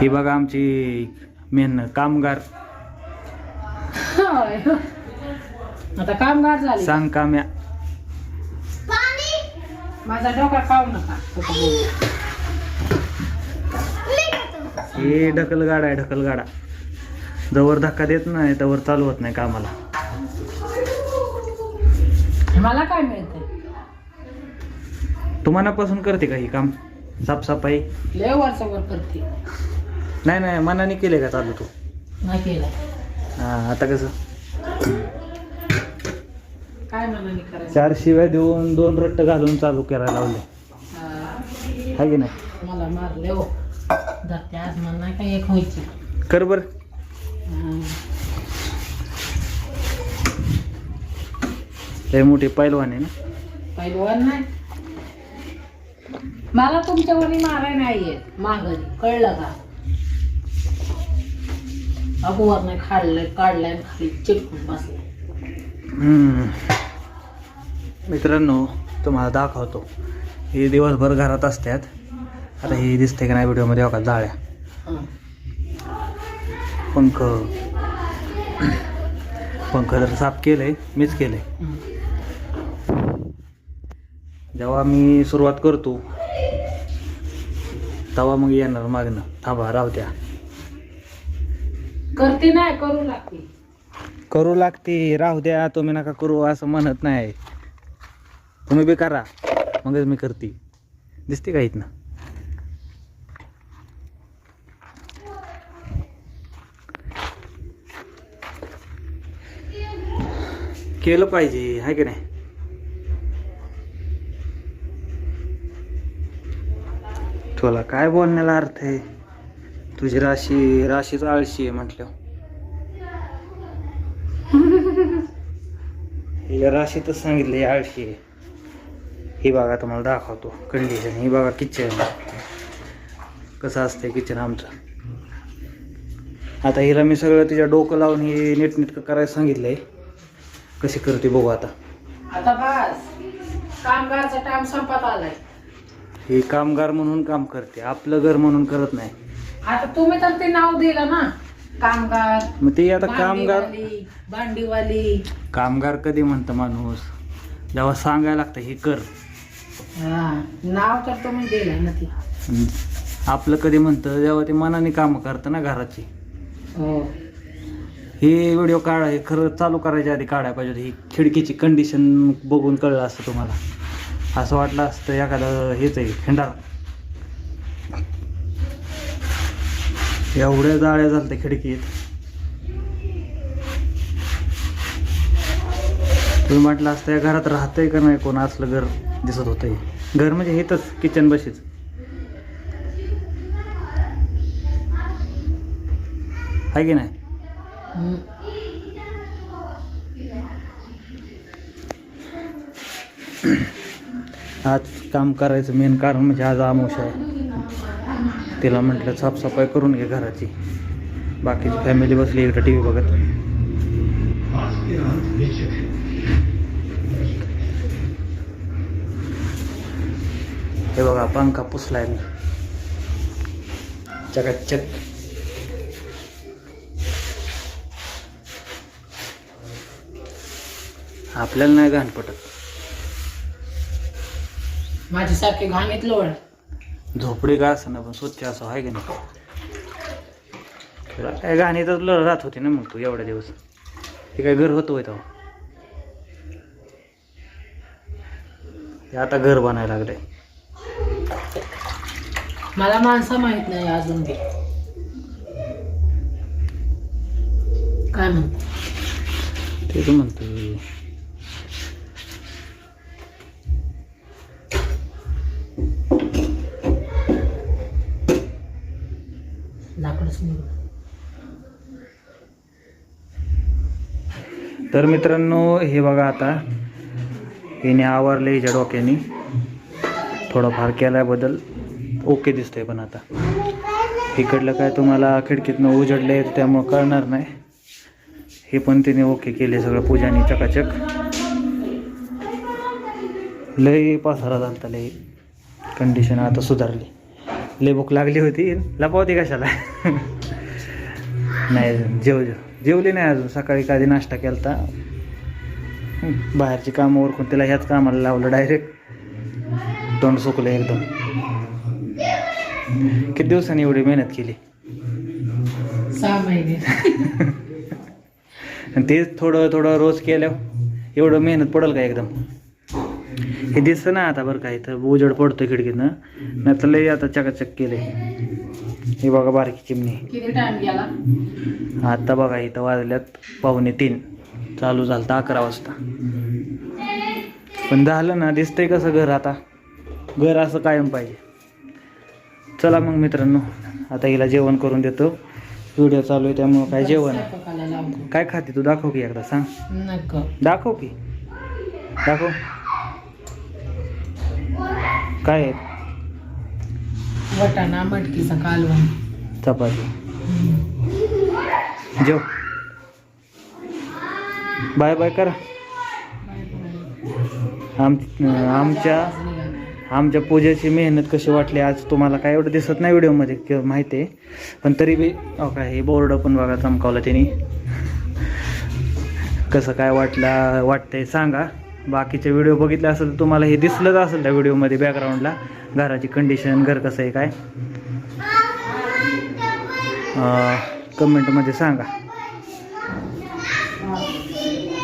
ही बघा आमची मेन कामगार. आता कामगार झाले. सांग काम्या माझा डोका खाऊ नका. बोलू. हे ढकल गाडा आहे ढकल गाडा जवळ धक्का देत नाही तवर चालू होत नाही कामाला. मला काय मिळतंय? तू मनापासून करते का ही काम? साफसफाई? लय वर्षभर करते. नाही नाही मनाने केले का चालू तू? नाही केलं. हा आता कसं? काय मनाने करायचं? चार शिव्या देऊन दोन रट्ट घालून चालू करायला लावले. हा, आहे की नाही? मला मारले हो. धरते आज मला नाही काय एक व्हायची. कर बर. हा. लय मोठी पैलवान आहे ना? पैलवान नाही. मला तुमच्या वणी माराय नाहीये. माघारी. कळलं का? काढलंय आणि खाली चिटकून बसलाय. मित्रांनो तुम्हाला दाखवतो. हे दिवसभर घरात असतात आता हे दिसते का नाही व्हिडिओमध्ये बघा जाळ्या. पंख. पंख तर साफ केलंय मीच केलंय. हं. जेव्हा मी सुरुवात करतो तेव्हा मग येणार मागणं. थांबा राहू द्या. करते नाही करू लागते. करू लागते. राहू द्या तुम्ही नका करू असं म्हणत नाही. तुम्ही बी करा मगच मी करते. दिसते का इथनं? केलं पाहिजे आहे की नाही? तुला काय बोलण्याला अर्थ आहे? तुझी राशी राशीच आळशी आहे म्हटलं. राशीतच सांगितलं आळशी आहे. ही बघा तुम्हाला दाखवतो कंडिशन ही बघा किचन कसं असतंय किचन आमचं. आता हिला मी सगळं तिच्या डोकं लावून हे नीटनेटकं करायला सांगितलंय. कशी करते बघू आता. आता बस. कामगारचा टाइम संपत आलाय. ही कामगार म्हणून काम करते. आपलं घर म्हणून करत नाही. आता तुम्ही तर ते नाव दिलं ना. कामगार मग ते आता कामगार भांडीवाली, भांडीवाली. कामगार कधी म्हणतं माणूस? जेव्हा सांगायला लागतं हे कर. हा, नाव तर तुम्ही दिलं ना ती. आपलं कधी म्हणतं जेव्हा ते मनाने कामं करतं ना घराची. हो. हे व्हिडिओ काढा हे खरं चालू करायच्या आधी काढायला पाहिजे होतं. ही खिडकीची कंडिशन बघून कळलं असतं तुम्हाला. असं वाटलं असतं एखादं हेच आहे खिंडार. एवढ्या जाळ्या झालत्या खिडकीत. तुम्ही म्हटलं असतं या घरात राहतंय का नाही कोण? असलं घर दिसत होतंय. घर म्हणजे हेच किचन बशीच. आहे की नाही. आज काम करायचं मेन कारण म्हणजे आज आमोश आहे. तिला म्हटलं साफसफाई करून घे घराची. बाकीची फॅमिली बसली इकडं टी व्ही बघत. हे बघा पंखा पुसलाय मी. चकाचक. आपल्याला नाही घाण पटत. माझी सारखी घाणीत लोळ झोपडी का असं ना पण स्वच्छ असं आहे की नाही? तुला काय गाणी तर राहत होती ना मग तू एवढ्या दिवस. हे काय घर होतं होय हे आता घर बनायला लागलंय. मला माणसं माहीत नाही अजून बी. काय म्हणते? तेच म्हणतो तर मित्रांनो हे बघा आता. हिने आवरले हिच्या डोक्याने. थोडंफार केल्याबद्दल ओके दिसतंय पण आता. इकडलं काय तुम्हाला खिडकीतनं आहे त्यामुळं कळणार नाही. हे पण तिने ओके केले सगळं पूजानी चकाचक. लय पासारा झालता लय कंडिशन आता सुधारली. लय भूक लागली होती. लपवती कशाला? नाही जेव जेव. जेवली नाही अजून. सकाळी कधी नाश्ता केला बाहेरची कामं ओरकून तिला ह्याच कामाला लावलं डायरेक्ट तोंड सुकलं एकदम. किती दिवसांनी एवढी मेहनत केली? सहा महिने. आणि तेच थोडं थोडं रोज केलं एवढं मेहनत पडेल का एकदम? हे दिसतं ना आता बरं का इथं उजड पडतो खिडकीतनं. नाही तर लय आता चकाचक केले हे बघा बारकी चिमणी. आता बघा इथं वाजल्यात पावणे तीन. चालू झालं तर अकरा वाजता. पण झालं ना दिसतंय कसं घर आता. घर असं कायम पाहिजे. चला मग मित्रांनो आता हिला जेवण करून देतो. व्हिडिओ चालू आहे त्यामुळं काय जेवण? काय खाते तू? दाखव की एकदा सांग. दाखव की. दाखव. काय आहे? वटाणा मटकीचा कालवण. चपाती. जेव. बाय बाय करा. आम आमच्या आमच्या पूजेची मेहनत कशी वाटली आज तुम्हाला काय एवढं दिसत नाही व्हिडिओमध्ये किंवा माहिती आहे. पण तरी बी अहो काय हे बोर्ड पण बघा चमकावलं त्यांनी कसं काय वाटलं वाटतंय सांगा. बाकीचे व्हिडिओ बघितले असेल तर तुम्हाला हे दिसलंच असेल त्या व्हिडिओमध्ये बॅकग्राऊंडला घराची कंडिशन घर कसं आहे काय? कमेंटमध्ये सांगा.